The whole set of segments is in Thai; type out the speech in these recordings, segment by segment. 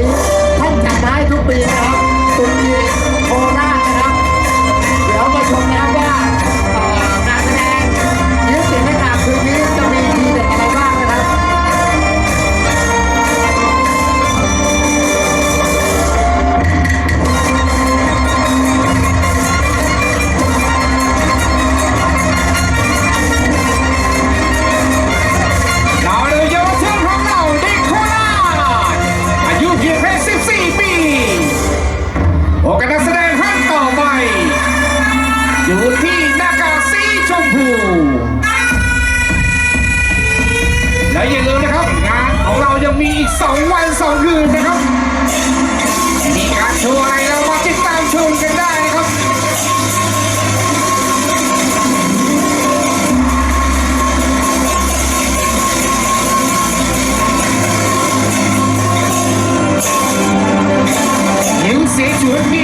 ี้ท่านจัดมาให้ทุกปีนะ และอย่าลืมนะครับ งานของเรายังมีอีก 2 วัน 2 คืนนะครับ มีการโชว์เรามาติดตามชมกันได้นะครับยิ้มเสียชวนมี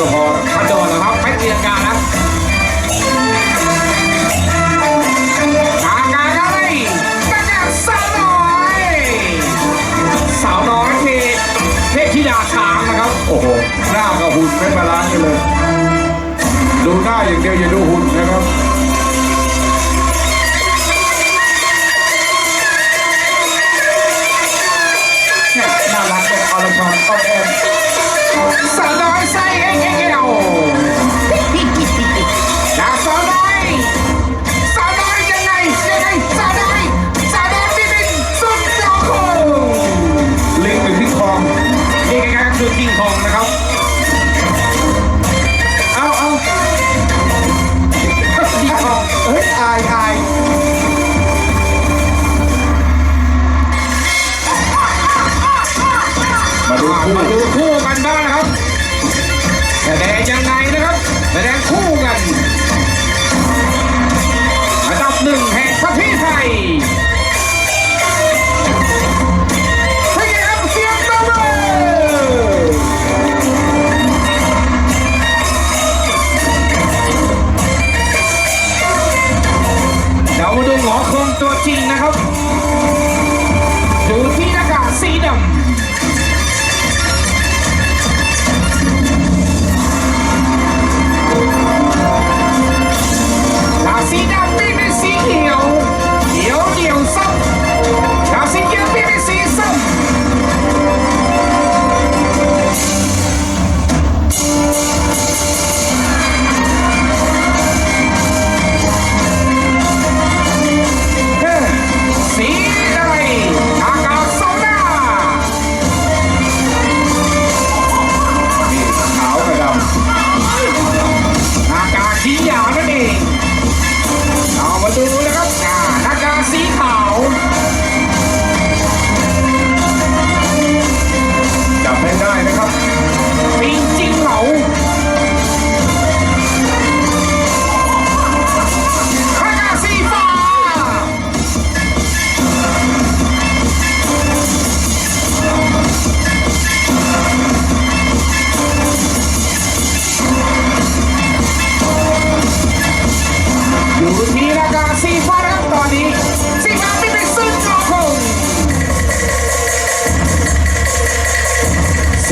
ก็พอข้าจอแนะครับแป๊บเดียวการครังารอะไรตารสน้อย สาวน้อยเพชรพธิดาช้างนะครับ โอ้โห หน้ากับหุ่นไม่บาลานซ์เลย ดูหน้าอย่างเดียวอย่าดูหุ่นนะครับ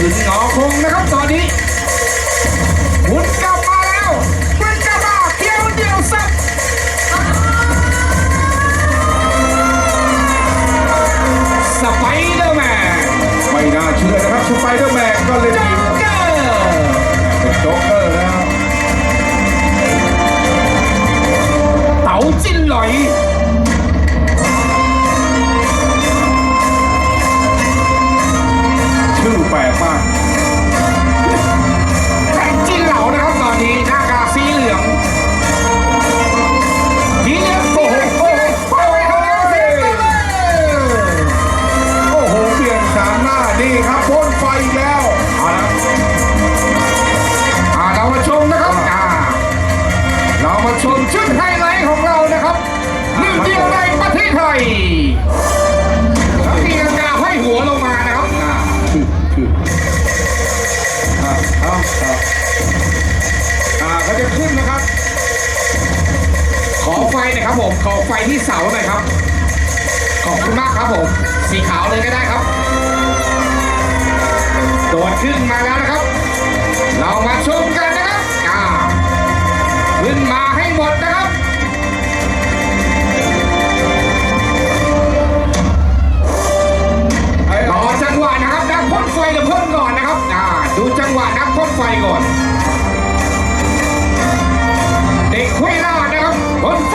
ถึงหงอคงนะครับตอนนี้หมุนกลับมาแล้วหมุนกลับมาเที่ยวเดียวสับสไปเดอร์แมนไม่น่าเชื่อนะครับสไปเดอร์แมนก็เล่นจ็ดีอกเกอร์เป็นโจ๊กเกอร์แล้วเต๋าจิ้นหลอย ฟหน่อยครับผมขอไฟที่เสาหน่อยครับ ขอบคุณมากครับผม สีขาวเลยก็ได้ครับ โดดขึ้นมาแล้วนะครับ เรามาชมกันนะครับอ่าขึ้นมาให้หมดนะครับรอจังหวะนะครับนักพ่นไฟเดี๋ยวพ่นก่อนนะครับอ่าดูจังหวะนักพ่นไฟก่อน เด็กห้วยลาดนะครับพ่นไฟ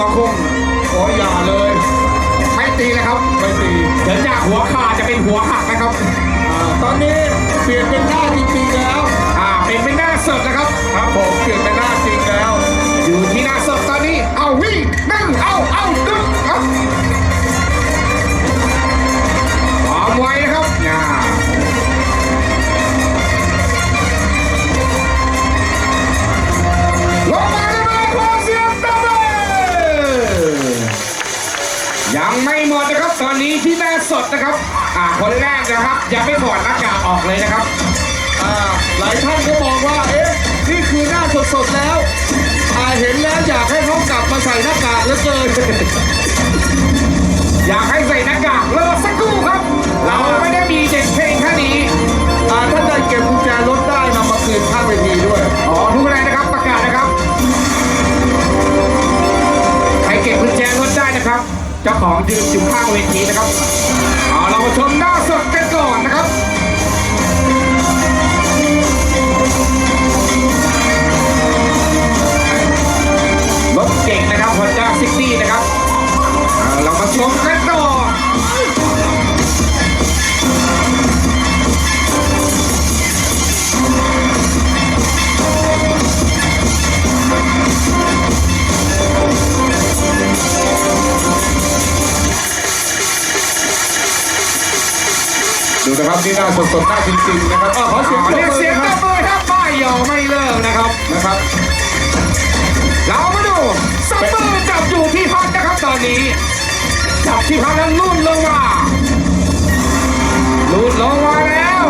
มานะครับซึ่งหงอคงขออย่าเลยไม่ตีนะครับไม่ตีเดี๋ยวจากหัวขาดจะเป็นหัวหักนะครับอาตอนนี้เปลี่ยนเป็นหน้าจริงๆแล้วอ่าเป็นเป็นหน้าสดนะครับครับผมเปลี่ยนเป็นหน้าจริงแล้ว อยู่ที่หน้าสดตอนนี้เอาวิ่งหนึ่งเอาเอาดึงเอาความไวนะครับน่า ยังไม่หมดนะครับ ตอนนี้ที่หน้าสดนะครับ อ่าคนแรกนะครับ ยังไม่ถอดหน้ากากออกเลยนะครับ อ่าหลายท่านก็บอกว่า เอ๊ะ นี่คือหน้าสดๆแล้วอ่าเห็นแล้วอยากให้เขากลับมาใส่หน้ากากเหลือเกิน อยากให้ใส่หน้ากากรอสักครู่ครับ เราไม่ได้มีเด็กเพลงแค่นี้ อ่าถ้าได้เก็บกุญแจรถได้นำมาคืนข้างเวทีด้วย อ๋อทุกแรงนะครับประกาศนะครับ ใครเก็บกุญแจรถได้นะครับ เจ้าของยืนอยู่ข้างเวทีนะครับเอาเรามาชมหน้า สดๆหน้าจริงๆนะครับอ้าวขอเสียงปรบเรียกมืเสีอยงครับมือครับป้ายยอไม่เลิกนะครับ นะครับ เรามาดูซัมเมอร์จับอยู่ที่พักนะครับตอนนี้ จับที่พักแล้วลุ่นลงมาลุ่นลงมาแล้ว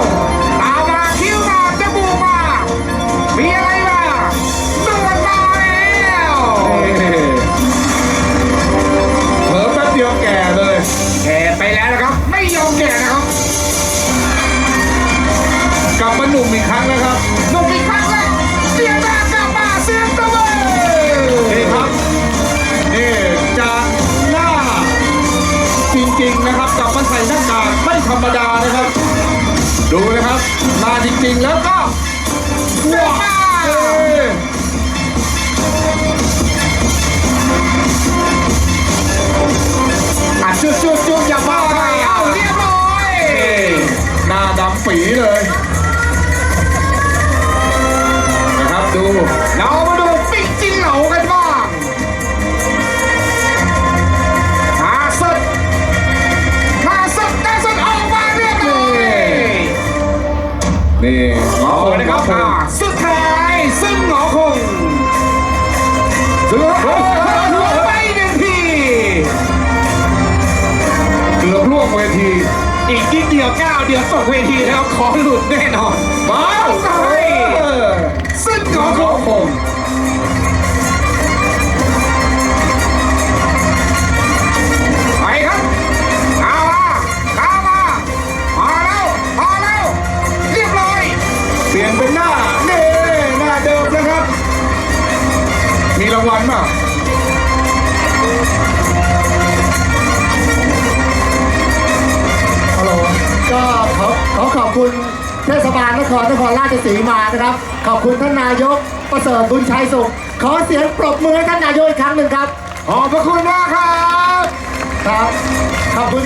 มาหนุ่มอีกครั้งนะครับหนุ่มอีกครั้งแล้วเสียงดังกลับมาเสียงตะเวนนี่ครับนี่จากหน้าจริงๆนะครับกลับมาใส่หน้ากากไม่ธรรมดานะครับ ดูนะครับมาจริงๆแล้ว นี่เอาเลยนะครับอ่าสุดท้ายซึ่งหงอคงเสือโอ้โหลวงไปหนึ่งทีเกือบล่วงเวที อีกนิดเดียวก้าวเดียวตกเวทีแล้วขอหลุดแน่นอนมาางวัลป่ะฮัลโหลก็ขอขอขอบคุณเทศบาลนครนครราชสีมานะครับ ขอบคุณท่านนายกประเสริฐบุญชัยสุข ขอเสียงปรบมือให้ท่านนายกอีกครั้งหนึ่งครับ ขอบพระคุณมากครับ ครับ ขอบคุณ